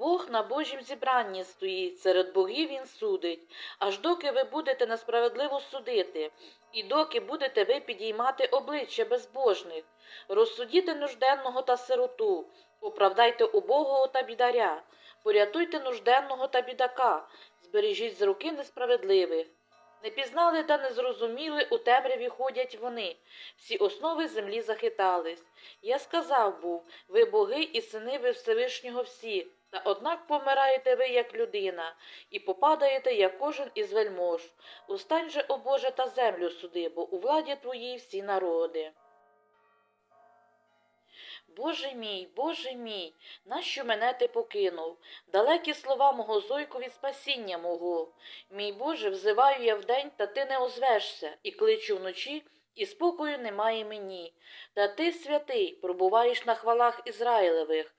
Бог на Божім зібранні стоїть, серед богів він судить, аж доки ви будете несправедливо судити, і доки будете ви підіймати обличчя безбожних, розсудіте нужденного та сироту, оправдайте убогого та бідаря, порятуйте нужденного та бідака, збережіть з руки несправедливих. Не пізнали та не зрозуміли, у темряві ходять вони, всі основи землі захитались. Я сказав був, ви боги і сини ви Всевишнього всі, та однак помираєте ви, як людина, і попадаєте, як кожен із вельмож. Устань же, о Боже, та землю суди, бо у владі твоїй всі народи. Боже мій, Боже мій, нащо мене ти покинув? Далекі слова мого зойку від спасіння мого. Мій Боже, взиваю я вдень, та ти не озвешся, і кличу вночі, і спокою немає мені. Та ти, святий, пробуваєш на хвалах Ізраїлевих.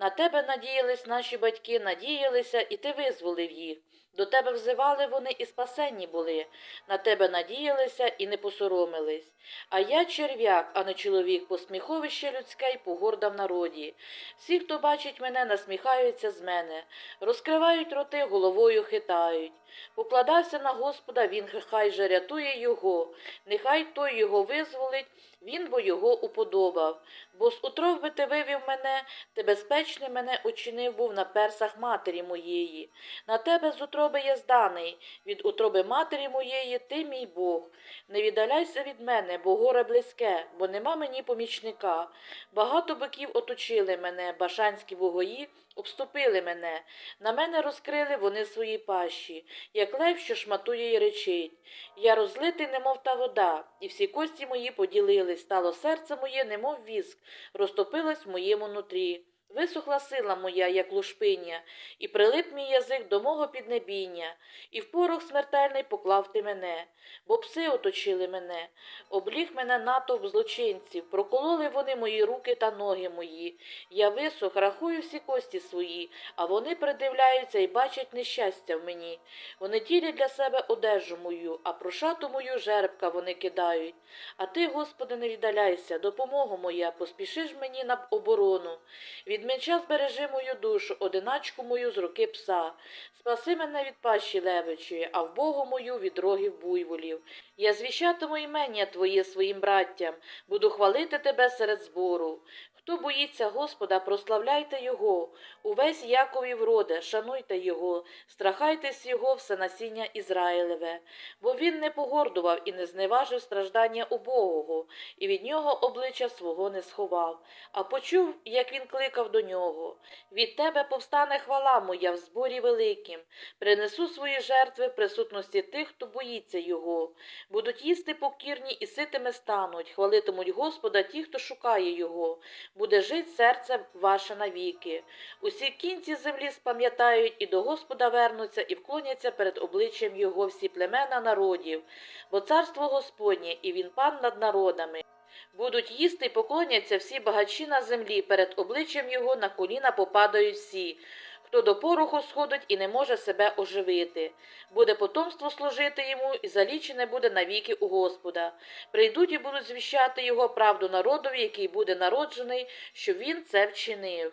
На тебе надіялись наші батьки, надіялися, і ти визволив їх. До тебе взивали вони і спасенні були, на тебе надіялися і не посоромились. А я черв'як, а не чоловік, посміховище людське й погорда в народі. Всі, хто бачить мене, насміхаються з мене, розкривають роти, головою хитають. Покладався на Господа, він хай же рятує його, нехай той його визволить, він бо його уподобав. Бо з утроби ти вивів мене, ти безпечний мене учинив був на персах матері моєї. На тебе з утроби я зданий, від утроби матері моєї ти мій Бог. Не віддаляйся від мене, бо горе близьке, бо нема мені помічника. Багато биків оточили мене, башанські вугої обступили мене. На мене розкрили вони свої пащі, як лев, що шматує й речить. Я розлитий, немов та вода, і всі кості мої поділились, стало серце моє, немов віск, розтопилось в моєму нутрі. Висохла сила моя, як лушпиня, і прилип мій язик до мого піднебіння, і в порох смертельний поклав ти мене, бо пси оточили мене, обліг мене натовп злочинців, прокололи вони мої руки та ноги мої. Я висох, рахую всі кості свої, а вони придивляються і бачать нещастя в мені. Вони тілять для себе одежу мою, а прошату мою жеребка вони кидають. А ти, Господи, не віддаляйся, допомога моя, поспішиш мені на оборону. Від меча збережи мою душу, одиначку мою з руки пса. Спаси мене від пащі левичої, а в Богу мою від рогів буйволів. Я звіщатиму імення Твоє своїм браттям, буду хвалити Тебе серед збору. Хто боїться Господа, прославляйте Його, увесь Яковів роде, шануйте Його, страхайтесь Його все насіння Ізраїлеве, бо він не погордував і не зневажив страждання убогого, і від нього обличчя свого не сховав, а почув, як він кликав до нього. Від тебе повстане хвала моя в зборі великим, принесу свої жертви в присутності тих, хто боїться Його. Будуть їсти покірні і ситими стануть, хвалитимуть Господа ті, хто шукає Його буде жить серце ваше навіки. Усі кінці землі спам'ятають і до Господа вернуться, і вклоняться перед обличчям Його всі племена народів, бо царство Господнє, і він пан над народами. Будуть їсти і поклоняться всі багачі на землі, перед обличчям його на коліна попадають всі, хто до пороху сходить і не може себе оживити. Буде потомство служити йому, і залічене буде навіки у Господа. Прийдуть і будуть звіщати його правду народові, який буде народжений, що він це вчинив.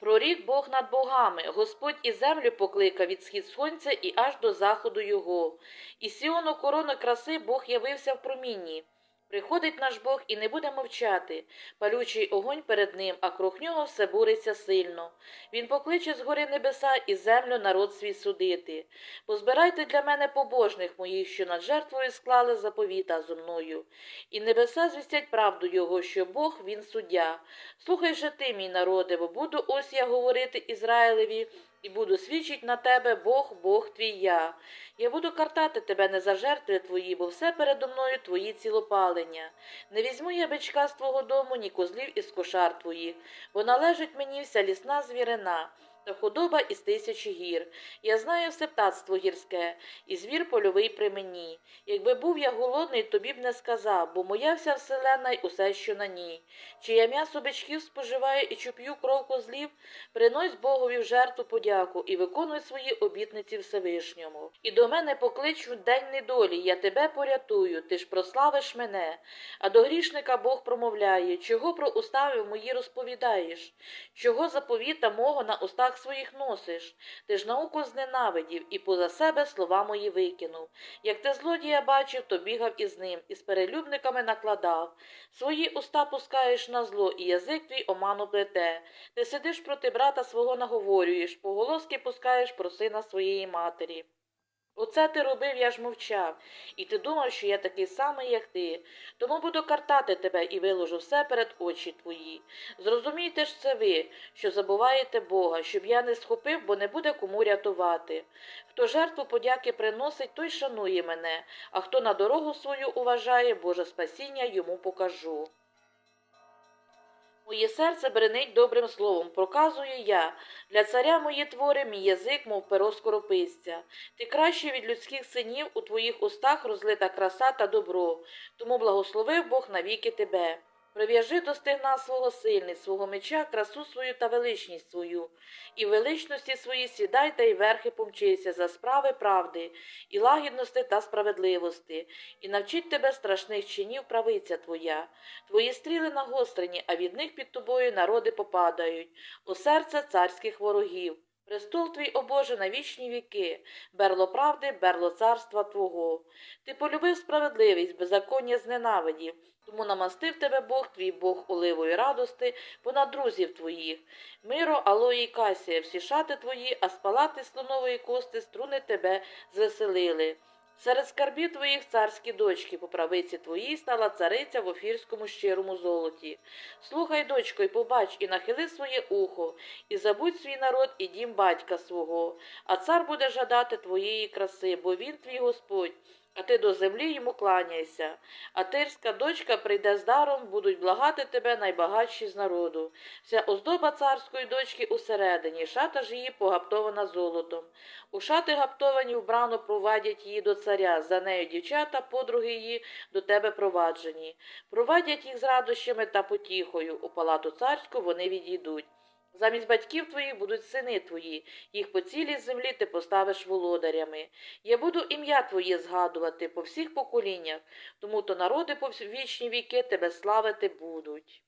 Прорік Бог над богами, Господь і землю покликав від схід сонця і аж до заходу його. І сіону корони краси Бог явився в промінні. Приходить наш Бог і не буде мовчати, палючий огонь перед ним, а круг нього все буриться сильно. Він покличе з гори небеса і землю народ свій судити. Позбирайте для мене побожних моїх, що над жертвою склали заповіта зо мною. І небеса звістять правду його, що Бог він суддя. Слухай же ти, мій народе, бо буду ось я говорити Ізраїлеві, і буду свідчить на тебе Бог, Бог твій я. Я буду картати тебе не за жертви твої, бо все передо мною твої цілопалення. Не візьму я бичка з твого дому, ні козлів із кошар твоїх, бо належить мені вся лісна звірина. Та худоба із тисячі гір. Я знаю все птацтво гірське, і звір польовий при мені. Якби був я голодний, тобі б не сказав, бо моя вся вселена й усе, що на ній. Чи я м'ясо бичків споживаю і чи п'ю кров козлів, принось Богові в жертву подяку і виконуй свої обітниці Всевишньому. І до мене покличуть день недолі, я тебе порятую, ти ж прославиш мене. А до грішника Бог промовляє, чого про устави мої розповідаєш, чого заповіта мого на устах своїх носиш. Ти ж науку зненавидів і поза себе слова мої викинув. Як ти злодія бачив, то бігав із ним, і з перелюбниками накладав. Свої уста пускаєш на зло, і язик твій оману плете. Ти сидиш проти брата свого наговорюєш, поголоски пускаєш про сина своєї матері. Оце ти робив, я ж мовчав, і ти думав, що я такий самий, як ти. Тому буду картати тебе і виложу все перед очі твої. Зрозумійте ж це ви, що забуваєте Бога, щоб я не схопив, бо не буде кому рятувати. Хто жертву подяки приносить, той шанує мене, а хто на дорогу свою уважає, Боже спасіння йому покажу. Моє серце бренить добрим словом, проказую я. Для царя мої твори, мій язик, мов перо скорописця. Ти краще від людських синів у твоїх устах розлита краса та добро, тому благословив Бог навіки тебе. Прив'яжи до стегна свого сильний, свого меча, красу свою та величність свою, і величності своїй сідай та й верхи помчися за справи правди, і лагідності та справедливості, і навчить тебе страшних чинів правиця твоя. Твої стріли нагострені, а від них під тобою народи попадають, у серце царських ворогів. Престол твій, о Боже, на вічні віки, берло правди, берло царства Твого. Ти полюбив справедливість, беззаконня зненавидів, тому намастив тебе Бог, твій Бог оливої радости понад друзів твоїх. Миро, алої, касія, всі шати твої, а спалати слонової кости струни тебе звеселили. Серед скарбів твоїх царські дочки, по правиці твоїй стала цариця в офірському щирому золоті. Слухай, дочко, і побач, і нахили своє ухо, і забудь свій народ і дім батька свого, а цар буде жадати твоєї краси, бо він твій Господь. А ти до землі йому кланяйся. А тирська дочка прийде з даром, будуть благати тебе найбагатші з народу. Вся оздоба царської дочки усередині, шата ж її погаптована золотом. У шати гаптовані вбрано провадять її до царя, за нею дівчата, подруги її до тебе проваджені. Провадять їх з радощами та потіхою. У палату царську вони відійдуть. Замість батьків твоїх будуть сини твої, їх по цілій землі ти поставиш володарями. Я буду ім'я твоє згадувати по всіх поколіннях, тому то народи по вічні віки тебе славити будуть.